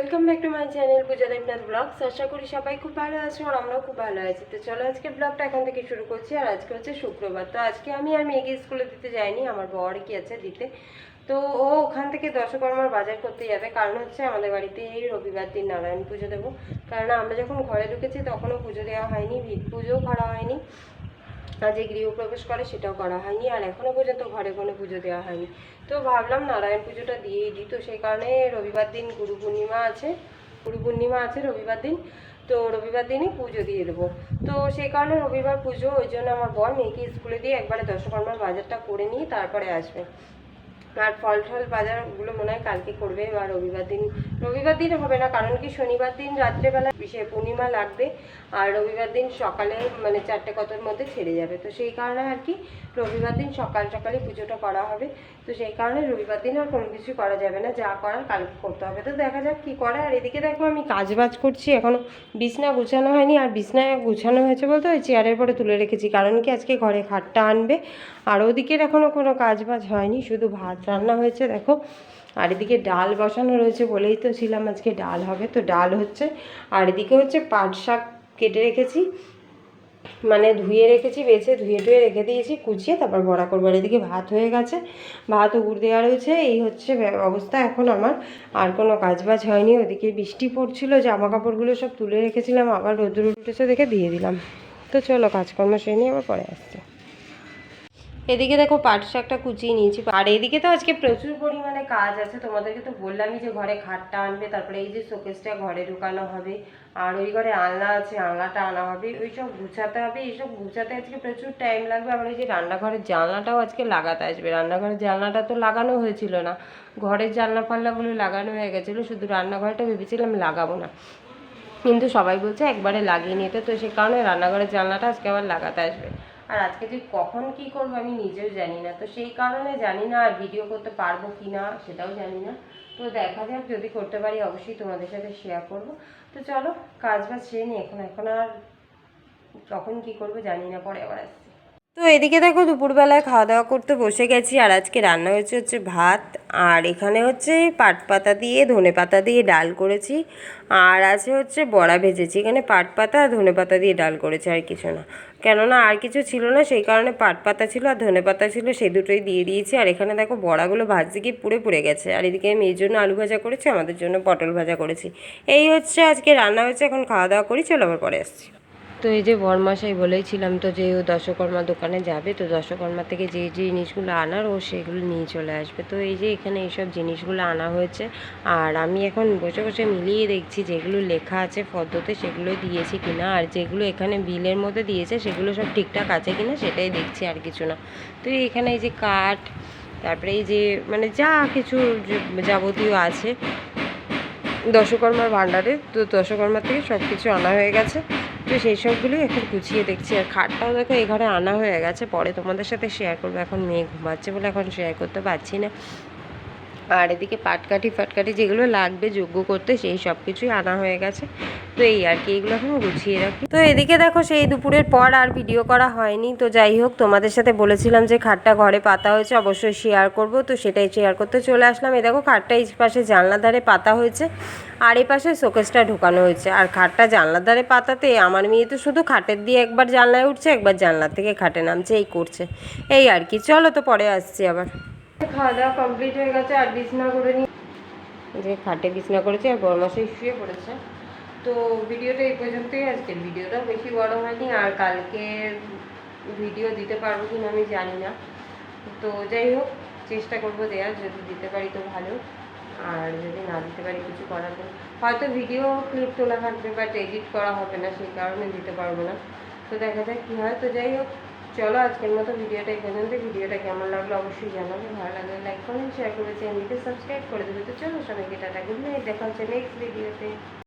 Welcome back to my channel Puja Debnath vlogs আশা করি সবাই খুব ভালো আছো আর আমরাও খুব ভালো আছি। তো চলো আজকে ব্লগটা এখন থেকে শুরু করছি আর আজকে হচ্ছে শুক্রবার। তো আজকে আমি আর মেয়েকে স্কুলে দিতে যাইনি, আমার বর কি আছে দিতে। তো ও ওখান থেকে দশকর্মার বাজার করতে যাবে, কারণ হচ্ছে আমাদের বাড়িতে এই রবিবার দিন নারায়ণ পুজো দেবো। কারণ আমরা যখন ঘরে ঢুকেছি তখনও পুজো দেওয়া হয়নি, ভিত পুজোও করা হয়নি। যে গৃহপ্রবেশ করে সেটাও করা হয়নি, আর এখনও পর্যন্ত ঘরে কোনো পুজো দেওয়া হয়নি। তো ভাবলাম নারায়ণ পুজোটা দিয়েই দিই। তো সেই কারণে রবিবার দিন গুরু পূর্ণিমা আছে, গুরু পূর্ণিমা আছে রবিবার দিন। তো রবিবার দিনই পুজো দিয়ে দেবো। তো সেই কারণে রবিবার পুজো, ওই জন্য আমার বর মেয়েকে স্কুলে দিয়ে একবারে দশকর্মার বাজারটা করে নিয়ে তারপরে আসবে। আর ফল টল বাজারগুলো মনে হয় কালকে করবে, বা রবিবার দিন রবিবার দিন হবে না, কারণ কি শনিবার দিন রাত্রেবেলা বিশেষ পূর্ণিমা লাগবে আর রবিবার দিন সকালে মানে চারটে কতর মধ্যে ছেড়ে যাবে। তো সেই কারণে আর কি রবিবার দিন সকাল সকালে পুজোটা করা হবে। তো সেই কারণে রবিবার দিন আর কোনো কিছু করা যাবে না, যা করার কালকে করতে হবে। তো দেখা যাক কী করে। আর এদিকে দেখো আমি কাজ বাজ করছি এখনও বিছনা গুছানো হয়নি। আর বিছনায় গুছানো হয়েছে বলতে ওই চেয়ারের পরে তুলে রেখেছি, কারণ কি আজকে ঘরে খাটটা আনবে। আর ওদিকের এখনও কোনো কাজ বাজ হয়নি, শুধু ভাত রান্না হয়েছে, দেখো। আর এদিকে ডাল বসানো রয়েছে বলেই তো ছিলাম আজকে ডাল হবে। তো ডাল হচ্ছে, আর এদিকে হচ্ছে পাট শাক কেটে রেখেছি। মানে ধুয়ে রেখেছি, বেছে ধুয়ে টুয়ে রেখে দিয়েছি, কুচিয়ে তারপর বড়া করব। আর এদিকে ভাত হয়ে গেছে, ভাত উগুর দেওয়া রয়েছে। এই হচ্ছে অবস্থা এখন আমার। আর কোনো কাজ বাজ হয়নি, ওদিকে বৃষ্টি পড়ছিল জামা কাপড়গুলো সব তুলে রেখেছিলাম, আবার রোদ্দুর উঠেছে দেখে দিয়ে দিলাম। তো চলো কাজকর্ম সেই নিয়ে আবার পরে আসছে। এদিকে দেখো পাট শাকটা কুচিয়ে নিয়েছি। আর এদিকে তো আজকে প্রচুর পরিমাণে কাজ আছে। তোমাদেরকে তো বললামই যে ঘরে খাটটা আনবে, তারপরে এই যে শোকেসটা ঘরে ঢুকানো হবে, আর ওই ঘরে আলনা আছে, আলনাটা আনা হবে ওই সব গুছাতে হবে। এইসব গুছাতে আজকে প্রচুর টাইম লাগবে। আবার এই যে রান্নাঘরের জানলাটাও আজকে লাগাতে আসবে। রান্নাঘরের জানলাটা তো লাগানো হয়েছিল না। ঘরের জানলা ফাল্লাগুলো লাগানো হয়ে গেছিল। শুধু রান্নাঘরটা ভেবেছিলাম লাগাবো না। কিন্তু সবাই বলছে একবারে লাগিয়ে নিতে তো সে কারণে রান্নাঘরের জানলাটা আজকে আবার লাগাতে আসবে। আর আজকে যে কখন কি করব আমি নিজেও জানি না। তো সেই কারণে জানি না আর ভিডিও করতে পারব কি না, সেটাও জানি না। তো দেখা যাক যদি করতে পারি অবশ্যই তোমাদের সাথে শেয়ার করব। তো চলো, কাজ বাজ সেরে নিই এখন এখন আর কখন কি করব জানি না, পরে আবার আসছি। তো এদিকে দেখো দুপুরবেলায় খাওয়া দাওয়া করতে বসে গেছি, আর আজকে রান্না হয়েছে হচ্ছে ভাত, আর এখানে হচ্ছে পাট পাতা দিয়ে, ধনে পাতা দিয়ে ডাল করেছি, আর আছে হচ্ছে বড়া ভেজেছি, এখানে পাট পাতা আর ধনে পাতা দিয়ে ডাল করেছি, আর কিছু না। কেননা আর কিছু ছিল না, সেই কারণে পাট পাতা ছিল আর ধনে পাতা ছিল সেই দুটোই দিয়ে দিয়েছি, আর এখানে দেখো বড়াগুলো ভাজতে গিয়ে পুড়ে পুড়ে গেছে, আর এদিকে আমি এই জন্য আলু ভাজা করেছি, আমাদের জন্য পটল ভাজা করেছি। এই হচ্ছে আজকে রান্না হয়েছে, এখন খাওয়া দাওয়া করি, চলো আবার পরে আসছি। তো এই যে বরমাসাই বলেইছিলাম তো যে ও দশকর্মা দোকানে যাবে, তো দশকর্মা থেকে যে যে জিনিসগুলো আনার ও সেগুলো নিয়ে চলে আসবে। তো এই যে এখানে এইসব জিনিসগুলো আনা হয়েছে, আর আমি এখন বসে বসে মিলিয়ে দেখছি যেগুলো লেখা আছে ফর্দতে সেগুলো দিয়েছি কিনা, আর যেগুলো এখানে বিলের মধ্যে দিয়েছে সেগুলো সব ঠিকঠাক আছে কিনা সেটাই দেখছি আর কিছু না। তো এখানে এই যে কাঠ, তারপরে এই যে মানে যা কিছু যাবতীয় আছে দশকর্মার ভাণ্ডারে, তো দশকর্মার থেকে সব কিছু আনা হয়ে গেছে। তো সেই সবগুলি এখন গুছিয়ে দেখছি। আর খাটটাও দেখো, এই ঘরে আনা হয়ে গেছে। পরে তোমাদের সাথে শেয়ার করব। এখন মেয়ে ঘুমাচ্ছে বলে এখন শেয়ার করতে পারছি না। আর এদিকে পাটকাঠি ফাটকাঠি যেগুলো লাগবে যোগ্য করতে সেই সব কিছুই আনা হয়ে গেছে। তো এই আর কি, এগুলো এখন গুছিয়ে রাখি। তো এদিকে দেখো সেই দুপুরের পর আর ভিডিও করা হয়নি। তো যাই হোক, তোমাদের সাথে বলেছিলাম যে খাটটা ঘরে পাতা হয়েছে, অবশ্যই শেয়ার করব। তো সেটাই শেয়ার করতে চলে আসলাম। এই দেখো খাটটা এই পাশে জানলার ধারে পাতা হয়েছে আর এই পাশে শোকেসটা ঢোকানো হয়েছে। আর খাটটা জানলার ধারে পাতাতে, আমার মেয়ে তো শুধু খাটের দিয়ে একবার জানলায় উঠছে, একবার জানলার থেকে খাটে নামছে, এই করছে। এই আর কি, চলো তো পরে আসছি আবার। খাওয়া দাওয়া কমপ্লিট হয়ে গেছে, আর বিছনা করে নিই যে খাটে বিছনা করেছে, আর বরমাসে শুয়ে পড়েছে। তো ভিডিওটা এই পর্যন্তই, আজকের ভিডিওটা বেশি বড় হয়নি, আর কালকে ভিডিও দিতে পারব কিনা আমি জানি না। তো যাই হোক, চেষ্টা করব দেওয়ার যদি দিতে পারি তো ভালো, আর যদি না দিতে পারি কিছু করার নেই। হয়তো ভিডিও ক্লিপ তোলা থাকবে বাট এডিট করা হবে না, সেই কারণে দিতে পারব না। তো দেখা যাক কী হয়। তো যাই হোক চলো আজকের মতো ভিডিওটা এখানে পর্যন্ত ভিডিওটা কেমন লাগল অবশ্যই জানাবে। ভালো লাগলে লাইক করুন শেয়ার করে চ্যানেলকে সাবস্ক্রাইব করে দেবে। তো চলো সবাইকে টাটা গুড নাইট দেখা হচ্ছে নেক্সট ভিডিওতে